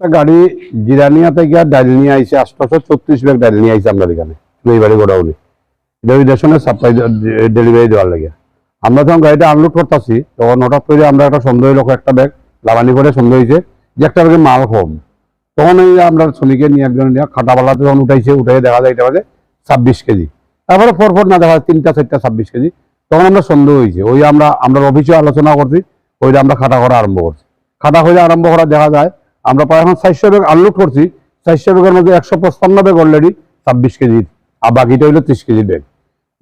গাড়ি জিরানিয়া থেকে ডাইল নিয়ে আইছে আটশোশো ছত্রিশ ব্যাগ ডাইল নিয়ে আইছে আমরা এখানে এইবারে গোডাউনে। ডেলিগেশনের সাপ্লাই ডেলিভারি দেওয়ার লাগে। আমরা যখন গাড়িটা আনলোড করতেছি, তখন হঠাৎ করে আমরা একটা সন্দেহ লোক একটা ব্যাগ লাভানি করে সন্দেহ হয়েছে যে একটা ব্যাগে মাল কম। তখন এই আমরা শ্রমিকের নিয়ে একজন নিয়ে খাটাবালাতে যখন উঠাইছে উঠে দেখা যায় এটা বাজে ছাব্বিশ কেজি। তারপরে পরপর না দেখা যায় তিনটা, চারটা, ছাব্বিশ কেজি। তখন আমরা সন্দেহ হয়েছে ওই আমরা আমরা অফিসে আলোচনা করছি, ওইটা আমরা খাটা করা আরম্ভ করছি। খাটা হয়ে আরম্ভ করা দেখা যায় আমরা প্রায় এখন চারশো ব্যাগ আনলোড করছি। চারশো ব্যাগের মধ্যে একশো পঁচপান্ন ব্যাগ অলরেডি ছাব্বিশ কেজির আর বাকিটা হইল ত্রিশ কেজির ব্যাগ।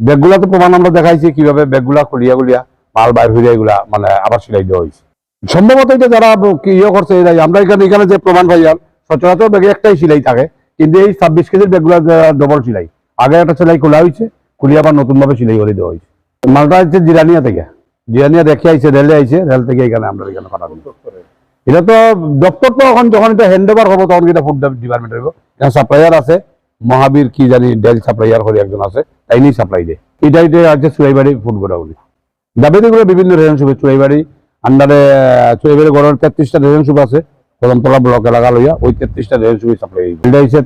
ব্যাগগুলা তো প্রমাণ আমরা দেখাইছি কীভাবে ব্যাগগুলা খুলিয়া খুলিয়া মাল বাইর হইয়া এগুলা মানে আবার সিলাই দেওয়া হয়েছে সম্ভবত এটা যারা ইয়ে করছে আমরা এখানে এখানে যে প্রমাণ পাইয়ার সচরাচর ব্যাগে একটাই সিলাই থাকে, কিন্তু এই ছাব্বিশ কেজির ব্যাগগুলা ডবল সিলাই। আগে একটা সেলাই খোলা হয়েছে খুলিয়ে আবার নতুন ভাবে সিলাই করে দেওয়া হয়েছে মালটা হচ্ছে জিরানিয়া থেকে। জিরানিয়া দেখে আইছে, রেলে আইছে, রেল থেকে এখানে আমরা এখানে পাঠাবো। এটা তো দপ্তর তো এখন যখন এটা হ্যান্ড ওভার হব, তখন এটা ফুড ডিপার্টমেন্ট হইব। এখানে সাপ্লাইয়ার আছে, মহাবীর কি জানি ডেল সাপ্লাইয়ার করে একজন আছে, তাই নিয়ে সাপ্লাই দেয়। এটা এটা আছে চুরাইবাড়ি ফুড গোডাউনি। দাবিগুলো বিভিন্ন সুবে চুরাইবাড়ি আন্ডারে চুরাইবাড়ি গড়ের তেত্রিশটা সুব আছে, কদমতলা ব্লক এলাকা লইয়া, ওই তেত্রিশটা সুবে সাপ্লাই এটা হচ্ছে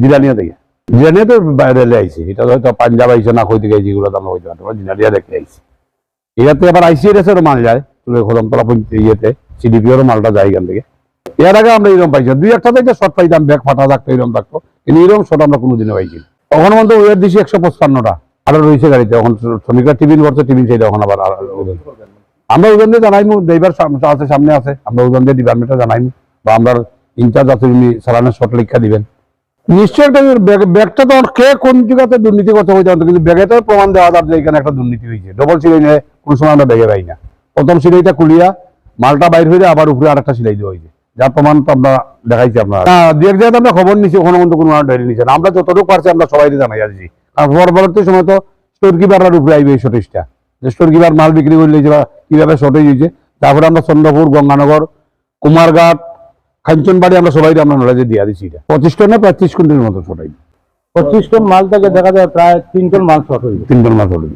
জিরানিয়া থেকে। জিরানিয়া তো রেলে আইছে, এটা হয়তো পাঞ্জাব আইছে না কই থেকে যেগুলো আমরা হইতে পারব জিরানিয়া দেখে আইছে। এটাতে আবার আইসিএস এরও মাল যায় কদমতলা ইয়েতে। সিডিপিওরও মালটা এর আগে আমরা এরকম পাইছি দুই একটা থেকে শর্ট ব্যাগ ফাটা থাকতো, এরকম থাকতো। কিন্তু এরকম শর্ট আমরা পাইছি দিছি একশো আরও রয়েছে গাড়িতে। শ্রমিকরা টিফিন করছে, টিফিন এখন আবার আমরা ওজন দিয়ে জানাইমু, ড্রাইভার আছে, সামনে আছে। আমরা ওজন দিয়ে জানাইমু। বা আমরা ইনচার্জ আছে, উনি শর্ট লিখা দিবেন। নিশ্চয় একটা ব্যাগ- ব্যাগটা কে কোন জায়গাতে দুর্নীতি করতে পারতো কিন্তু ব্যাগে তো প্রমাণ দেওয়া যাবে যে এখানে একটা দুর্নীতি হয়েছে। ডবল সিলাই নিয়ে কোন সময় আমরা ব্যাগে পাই না। প্রথম সিলাইটা খুলিয়া মালটা বাইর হইলে আবার উপরে আরেকটা সিলাই দেওয়া হয়েছে যার প্রমাণ তো আমরা দেখাইছি আপনার। দু এক জায়গায় আমরা খবর নিছি ওখানে কিন্তু কোনো ডায়েরি নিচ্ছে না। আমরা যতটুকু পারছি আমরা সবাই জানাই আসছি আর পরবর্তী সময় তো স্টোর কিপাররা উপরে আইবে এই শর্টেজটা যে স্টোর কিপার মাল বিক্রি করলে যে বা কীভাবে শর্টেজ হয়েছে তারপরে আমরা চন্দ্রপুর গঙ্গানগর কুমারঘাট কাঞ্চনবাড়ি আমরা সবাই আমরা নলেজে দিয়ে দিচ্ছি এটা। পঁচিশ টনে প্রায় ত্রিশ কুইন্টালের মতো শর্ট হয়েছে পঁচিশ টন মাল থেকে দেখা যায় প্রায় তিন টন মাল শর্ট হয়ে তিন টন মাছ হলুদ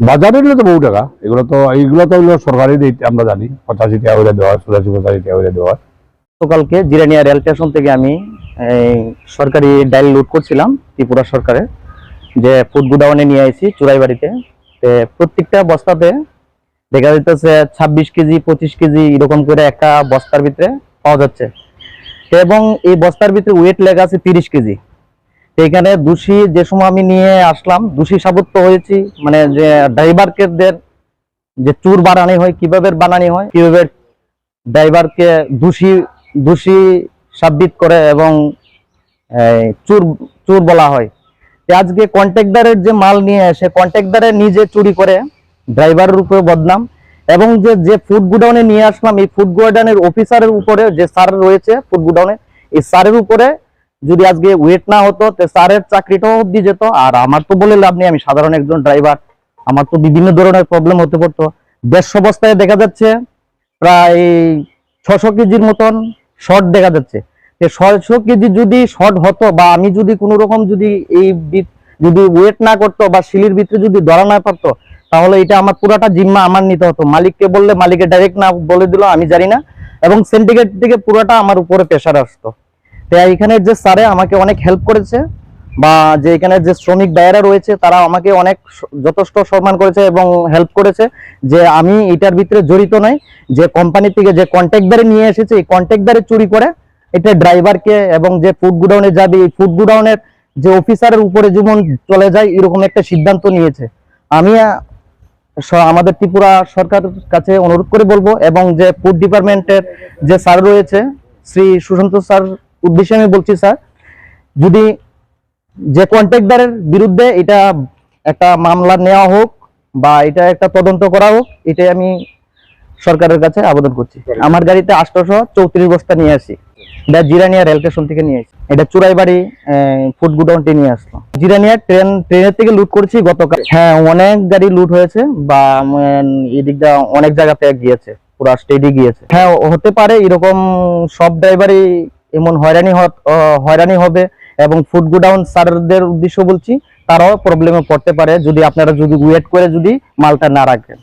বাজারে নিলে তো বহু টাকা। এগুলো তো এইগুলো তো সরকারি আমরা জানি। পঁচাশি টাকা করে দেওয়া হয় পঁচাশি টাকা করে দেওয়া। হয় জিরানিয়া রেল স্টেশন থেকে আমি সরকারি ডাইল লুট করছিলাম, ত্রিপুরা সরকারের। যে ফুড গুডাউনে নিয়ে আইছি চুরাই বাড়িতে প্রত্যেকটা বস্তাতে দেখা যাইতেছে ছাব্বিশ কেজি, পঁচিশ কেজি এরকম করে একটা বস্তার ভিতরে পাওয়া যাচ্ছে। এবং এই বস্তার ভিতরে ওয়েট লেখা আছে তিরিশ কেজি। তো এখানে দোষী যে সময় আমি নিয়ে আসলাম, দোষী সাব্যস্ত হয়েছি মানে যে ড্রাইভারকে যে চুর বানানি হয়, কীভাবে বানানি হয়, কীভাবে ড্রাইভারকে দোষী দোষী সাব্যিত করে এবং চুর চুর বলা হয়। আজকে কন্ট্রাক্টরের যে মাল নিয়ে আসে কন্ট্রাক্টরে নিজে চুরি করে ড্রাইভারের উপরে বদনাম এবং যে যে ফুড গুডাউনে নিয়ে আসলাম, এই ফুড গুডাউনের অফিসারের উপরে যে স্যার রয়েছে, ফুড গুডাউনে, এই স্যারের উপরে যদি আজকে ওয়েট না হতো স্যারের চাকরিটাও অব্দি যেত। আর আমার তো বলে লাভ নেই, আমি সাধারণ একজন ড্রাইভার আমার তো বিভিন্ন ধরনের প্রবলেম হতে পারতো। দেড়শো অবস্থায় দেখা যাচ্ছে, প্রায় ছশো কেজির মতন শর্ট দেখা যাচ্ছে। ছয়শো কেজি যদি শর্ট হতো, বা আমি যদি কোনো রকম যদি এই যদি ওয়েট না করতো, বা শিলির ভিতরে যদি ধরা না পারতো, তাহলে এটা আমার পুরাটা জিম্মা আমার নিতে হতো। মালিককে বললে, মালিকে ডাইরেক্ট না বলে দিল, আমি জানি না। এবং সিন্ডিকেট থেকে পুরোটা আমার উপরে প্রেশার আসতো। তাই এখানে যে স্যারে আমাকে অনেক হেল্প করেছে বা যে এখানে যে শ্রমিক ভাইয়েরা রয়েছে, তারা আমাকে অনেক যথেষ্ট সম্মান করেছে এবং হেল্প করেছে যে আমি এটার ভিতরে জড়িত নই, যে কোম্পানি থেকে যে কন্ট্রাক্টদারে নিয়ে এসেছে, এই কন্ট্রাক্টদারে চুরি করে এটা ড্রাইভারকে এবং যে ফুড গুডাউনে যাবে, এই ফুড গুডাউনের যে অফিসারের উপরে যেমন চলে যায়, এরকম একটা সিদ্ধান্ত নিয়েছে। আমি আমাদের ত্রিপুরা সরকার কাছে অনুরোধ করে বলব এবং যে ফুড ডিপার্টমেন্টের যে স্যার রয়েছে, শ্রী সুশান্ত স্যার উদ্দেশ্যে আমি বলছি স্যার যদি যে কন্ট্রাক্টদারের বিরুদ্ধে এটা একটা মামলা নেওয়া হোক বা এটা একটা তদন্ত করা হোক এটাই আমি সরকারের কাছে আবেদন করছি। আমার গাড়িতে আটশোশো চৌত্রিশ বস্তা নিয়ে আসি। এটা জিরানিয়া রেল স্টেশন থেকে নিয়ে আসি। এটা চুরাইবাড়ি ফুড গুডাউনটি নিয়ে আসলো। জিরানিয়া ট্রেন ট্রেনের থেকে লুট করছি গতকাল। হ্যাঁ অনেক গাড়ি লুট হয়েছে বা এদিকটা অনেক জায়গাতে গিয়েছে পুরো স্টেডি গিয়েছে। হ্যাঁ হতে পারে এরকম সব ড্রাইভারই এমন হয়রানি হয়রানি হবে এবং ফুড গোডাউন স্যারদের উদ্দেশ্য বলছি, তারাও প্রবলেমে পড়তে পারে। যদি আপনারা যদি ওয়েট করে যদি মালটা না রাখেন।